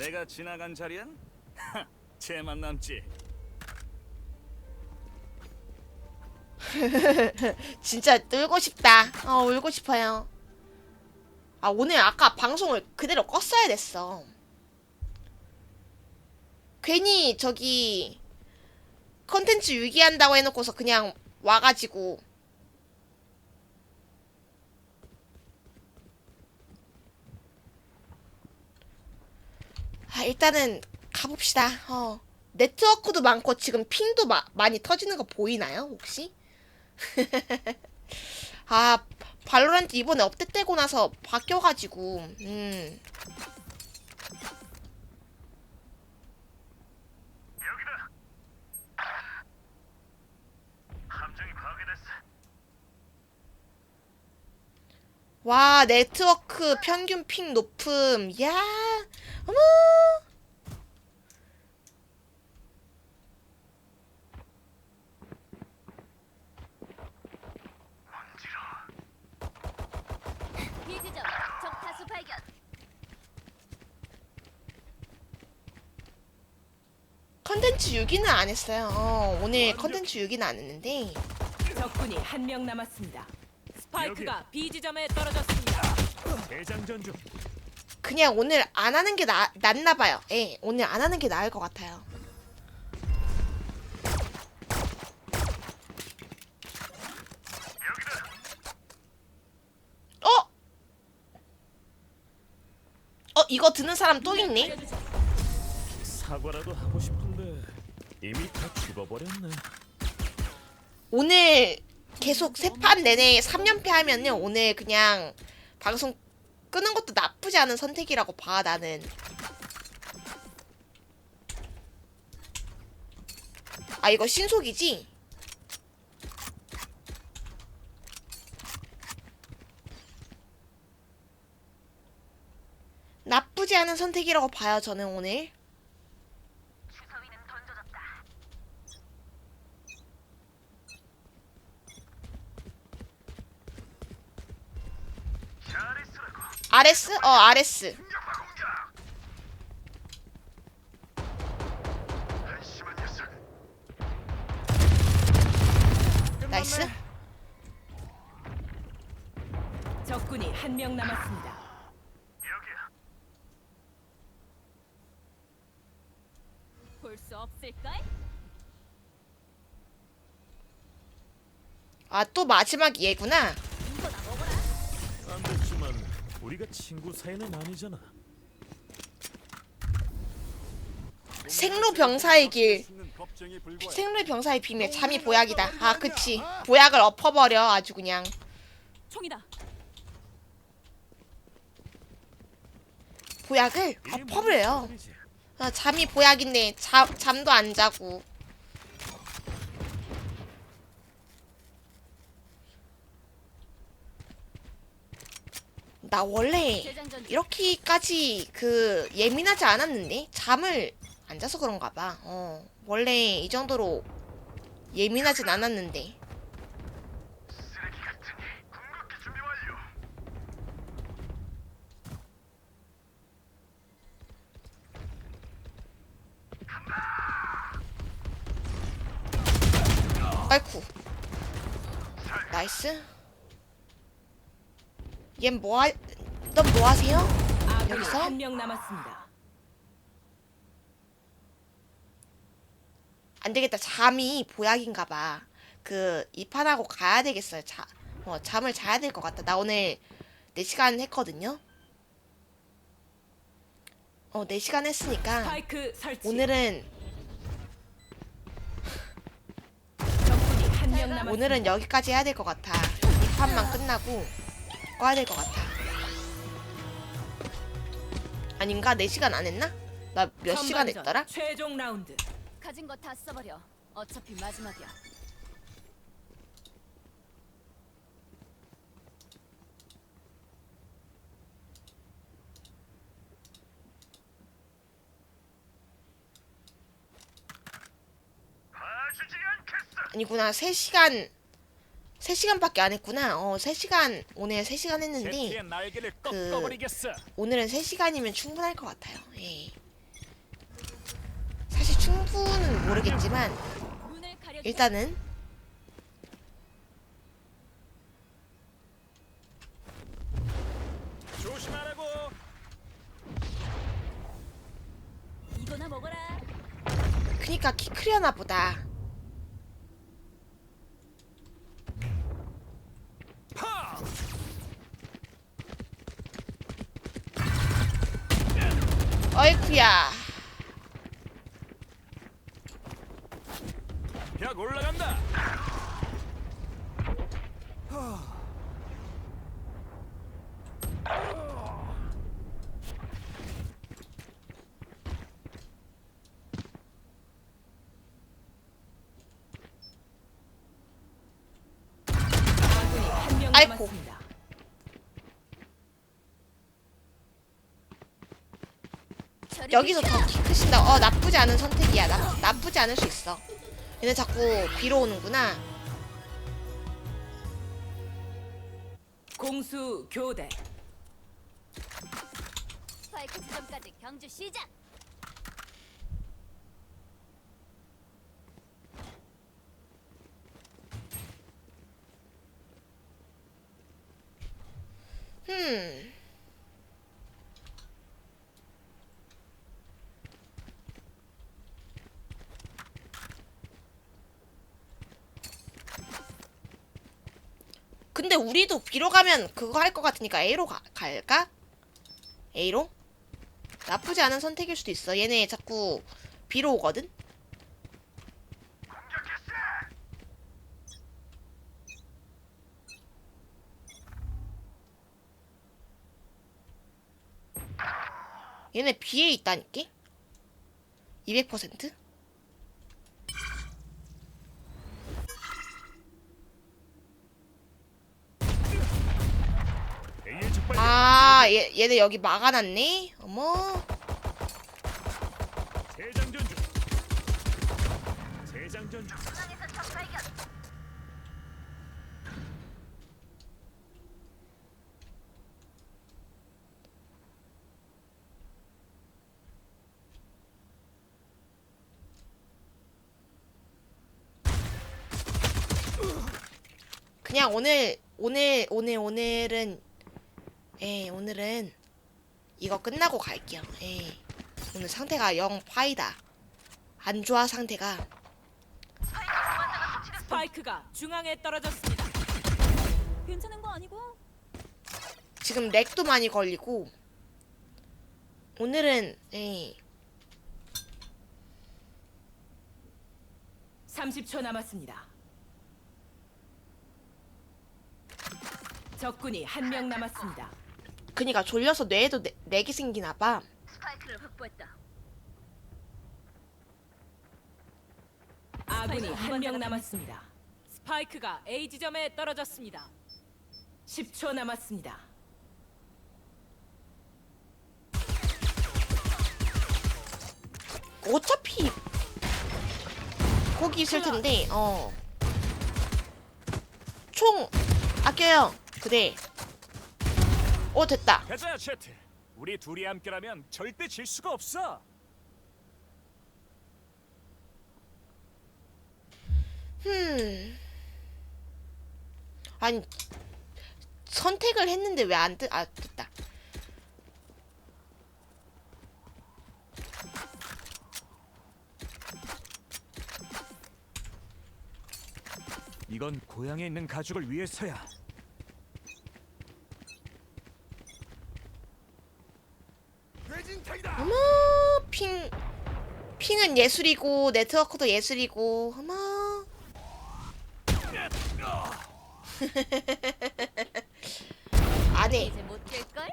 내가 지나간 자리엔 하, 쟤만 남지. 진짜 울고 싶다. 어, 울고 싶어요. 아, 오늘 아까 방송을 그대로 껐어야 됐어. 괜히 저기 컨텐츠 유기한다고 해놓고서 그냥 와가지고 아, 일단은 가봅시다. 어. 네트워크도 많고 지금 핑도 마, 많이 터지는 거 보이나요, 혹시? 아, 발로란트 이번에 업데이트되고 나서 바뀌어가지고, 음. 와, 네트워크 평균 핑 높음. 야, 어머. 비지점 적 다수 발견. 컨텐츠 6위는 안 했어요. 어, 오늘 컨텐츠 6위는 안 했는데. 적군이 한 명 남았습니다. 스파이크가 B 지점에 떨어졌습니다. 대장전 중. 그냥 오늘 안 하는 게 나, 낫나 봐요. 예, 오늘 안 하는 게 나을 것 같아요. 어? 어, 이거 드는 사람 또 있네? 사과라도 하고 싶은데 이미 다 죽어버렸네. 오늘 계속 세 판 내내 3연패 하면은 오늘 그냥 방송 끄는 것도 나쁘지 않은 선택이라고 봐, 나는. 아, 이거 신속이지? 나쁘지 않은 선택이라고 봐요, 저는 오늘. 주사위는 던져졌다. 잘했으라고. RS? 어, RS. 나이스. 적군이 한 명 남았습니다. 볼 수 없을걸? 아, 또 마지막 얘구나. 우리가 친구 사이는 아니잖아. 생로 병사의 길. 생로 병사의 비밀. 잠이 보약이다. 아, 그치. 보약을 엎어버려. 아주 그냥. 총이다. 보약을 엎어버려요. 아, 잠이 보약인데 잠 잠도 안 자고. 나 원래. 이렇게까지 그 예민하지 않았는데 잠을 안 자서 그런가 봐. 어 원래 이 정도로 예민하진 않았는데. 아이쿠. 나이스. 얜 뭐 하, 넌 뭐 하세요? 아군이 여기서? 한명 남았습니다. 안 되겠다. 잠이 보약인가 봐. 그, 입판하고 가야 되겠어요. 자, 어, 잠을 자야 될 것 같다. 나 오늘 4시간 했거든요. 어, 4시간 했으니까 스파이크 설치. 오늘은 적군이 한명 남았습니다. 오늘은 여기까지 해야 될 것 같아. 이 판만 끝나고 꺼야 될 것 같아. 아닌가? 4시간 안 했나? 나 몇 시간 전반전 했더라? 최종 라운드. 가진 거 다 써버려. 어차피 마지막이야. 아니구나. 3시간 3시간밖에 안 했구나. 어, 3시간 오늘 3시간 했는데 그-. 오늘은 3시간이면 충분할 것 같아요. 예. 승부는 모르겠지만 눈을 가려. 일단은 조심하라고. 이거나 먹어라. 그니까 키 크려나 보다. 파! 어이쿠야. 벽 올라간다. 아군이 한 명 아이고. 남았습니다. 저리 여기서. 더 키 크신다. 어 나쁘지 않은 선택이야. 나, 나쁘지 않을 수 있어. 얘네 자꾸 비로 오는구나. 공수 교대. 스파이크 지점까지 경주 시작. 흠. 근데 우리도 B로 가면 그거 할 것 같으니까 A로 가, 갈까? A로? 나쁘지 않은 선택일 수도 있어. 얘네 자꾸 B로 오거든? 얘네 B에 있다니까? 200%? A의 적발. 아, 얘, 얘네 여기 막아놨네? 어머. 재장전 중. 재장전 중. 그냥 오늘, 오늘, 오늘, 오늘은, 예, 오늘은 이거 끝나고 갈게요. 예. 오늘 상태가 영 파이다. 안 좋아, 상태가. 스파이크가 중앙에 떨어졌습니다. 괜찮은 거 아니고? 지금 렉도 많이 걸리고. 오늘은, 예. 30초 남았습니다. 적군이 한 명 남았습니다. 그니까 졸려서 뇌에도 내, 렉이 생기나 봐. 스파이크를 확보했다. 아군이 스파이크 한명 남았습니다. 스파이크가 A 지점에 떨어졌습니다. 10초 남았습니다. 어차피 거기 있을 텐데 어. 총 아껴요. 그래. 어 됐다. 가자, 채트. 우리 둘이 함께라면 절대 질 수가 없어. 흠. 아니 선택을 했는데 왜 안 뜨? 아 됐다. 이건 고향에 있는 가족을 위해서야. 뇌진탕이다. 어머 핑 핑은 예술이고 네트워크도 예술이고 어머 안해 이제 못 뛸걸?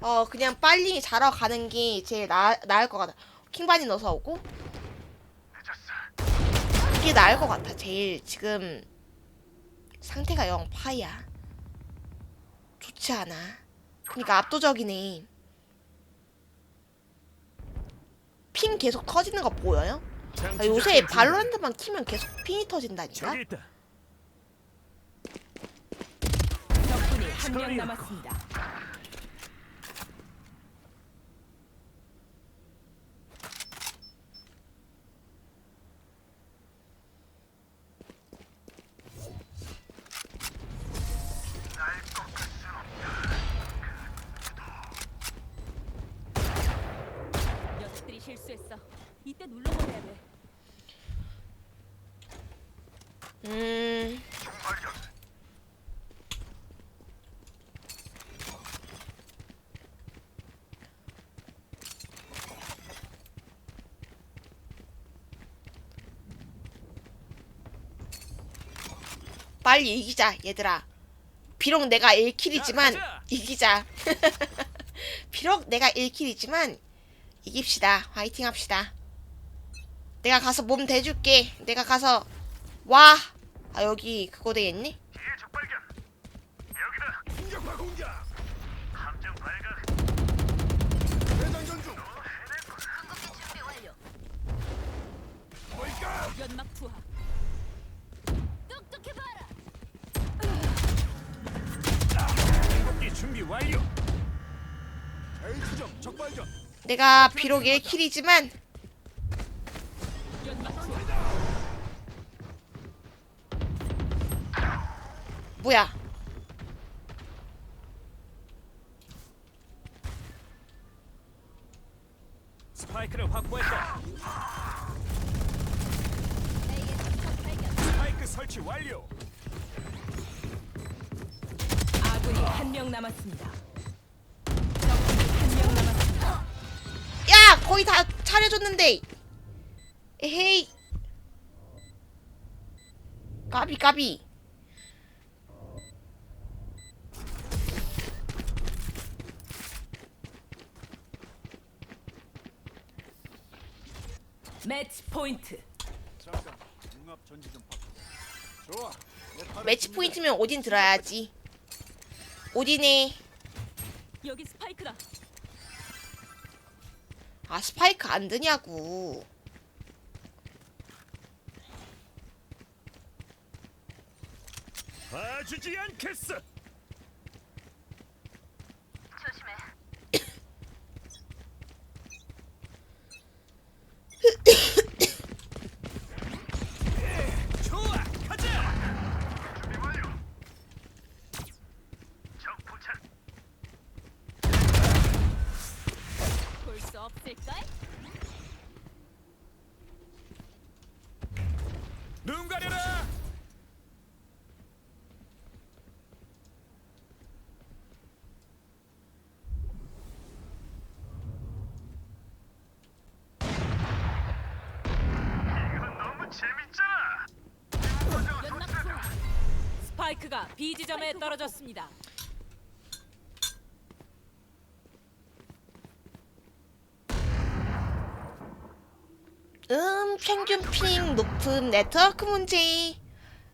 어 그냥 빨리 자러 가는 게 제일 나, 나을 것 같아. 킹반이 넣어서 오고. 그게 나을 것 같아. 제일 지금 상태가 영 파이야. 좋지 않아. 그니까 압도적이네 핑 계속 터지는 거 보여요? 아, 요새 발로란트만 키면 계속 핑이 터진다니까. 적군이 한 명. 남았습니다. 실수했어. 이때 눌러버려야 돼. 음. 빨리 이기자, 얘들아. 비록 내가 1킬이지만 야, 가자. 이기자. 비록 내가 1킬이지만 이깁시다. 화이팅 합시다. 내가 가서 몸 대줄게. 내가 가서 와. 아 여기 그거? 연막 투하. 똑똑해 봐라. 준비 완료. A 지점 적 발견. 내가 비록 1킬이지만 뭐야? 스파이크를 확보했다. 스파이크 설치 완료. 아군이 한 명 남았습니다. 적군이 한명 남았습니다. 야, 거의 다 차려줬는데. 에헤이. 까비 까비. 매치 포인트. 잠깐. 융합 전지 좀 파. 좋아. 내 팔을 매치 준비해. 포인트면 오딘 들어야지. 오딘에 여기 스파이크다. 아 스파이크 안 드냐고. 봐주지 않겠어. 조심해. 좋아, 가자. 준비 완료. 적 포착. 볼수 없을걸? 눈 가려라. 이건 너무 재밌잖아. 연막 투하. 스파이크가 B 지점에 떨어졌습니다. 음 평균 핑 높은 네트워크 문제.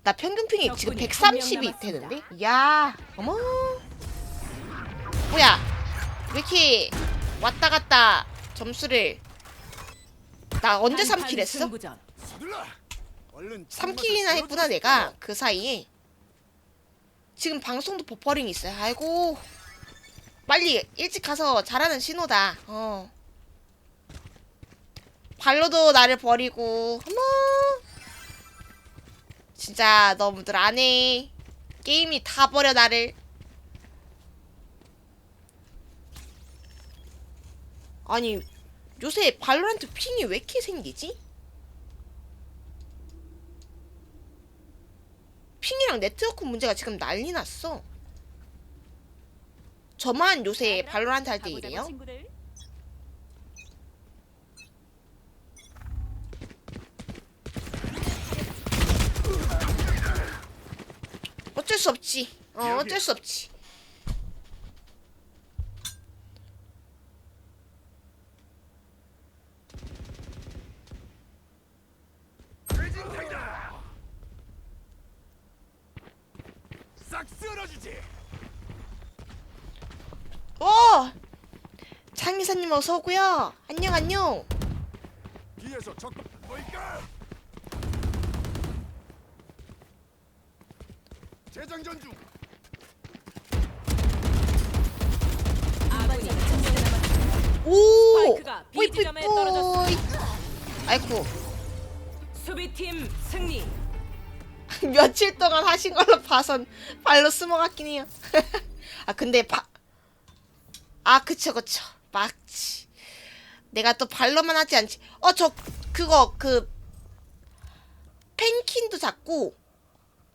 나 평균 핑이 지금 적군이 한명 130이 남았습니다. 되는데? 야, 어머. 뭐야? 왜 이렇게 왔다 갔다 점수를 나 언제 한판 3킬 했어? 승부전. 서둘러. 얼른 3킬이나 했구나 내가 그 사이에 지금 방송도 버퍼링 있어요. 아이고. 빨리 일찍 가서 잘하는 신호다. 어. 발로도 나를 버리고. 어머. 진짜 너무들 안 해. 게임이 다 버려 나를. 아니 요새 발로란트 핑이 왜 이렇게 생기지? 핑이랑 네트워크 문제가 지금 난리 났어. 저만 요새 발로란트 할 때 이래요? 어쩔 수 없지. 어, 어쩔 수 없지. 쓸어주지. 오! 창기사님 어서 오고요. 안녕 안녕. 뒤에서 적 뭘까? 재장전 중. 아군이 한명 남았습니다. 오! 스파이크가 B 뿌이 뿌이 지점에 뿌이. 떨어졌습니다. 아이고 수비팀 승리. 며칠 동안 하신 걸로 봐선 발로 숨어 갔긴 해요. 아 근데 바... 아 그쵸 그쵸 막지. 내가 또 발로만 하지 않지. 어, 저, 그거, 그, 펜킨도 잡고,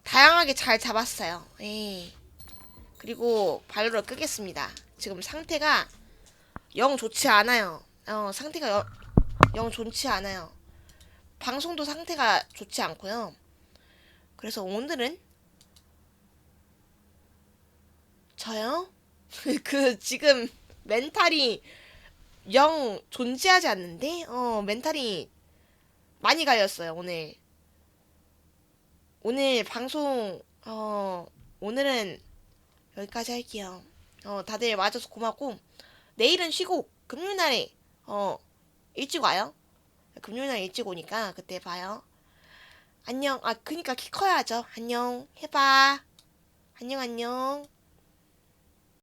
다양하게 잘 잡았어요. 예. 그리고 발로를 끄겠습니다. 지금 상태가 영 좋지 않아요. 어, 상태가 영, 영 좋지 않아요. 방송도 상태가 좋지 않고요. 그래서 오늘은 저요? 그 지금 멘탈이 영 존재하지 않는데? 어 멘탈이 많이 갈렸어요 오늘. 오늘 방송 어 오늘은 여기까지 할게요. 어 다들 와줘서 고맙고 내일은 쉬고 금요일 날에 어 일찍 와요. 금요일 날 일찍 오니까 그때 봐요 안녕. 아 그니까 키 커야죠. 안녕. 해봐. 안녕 안녕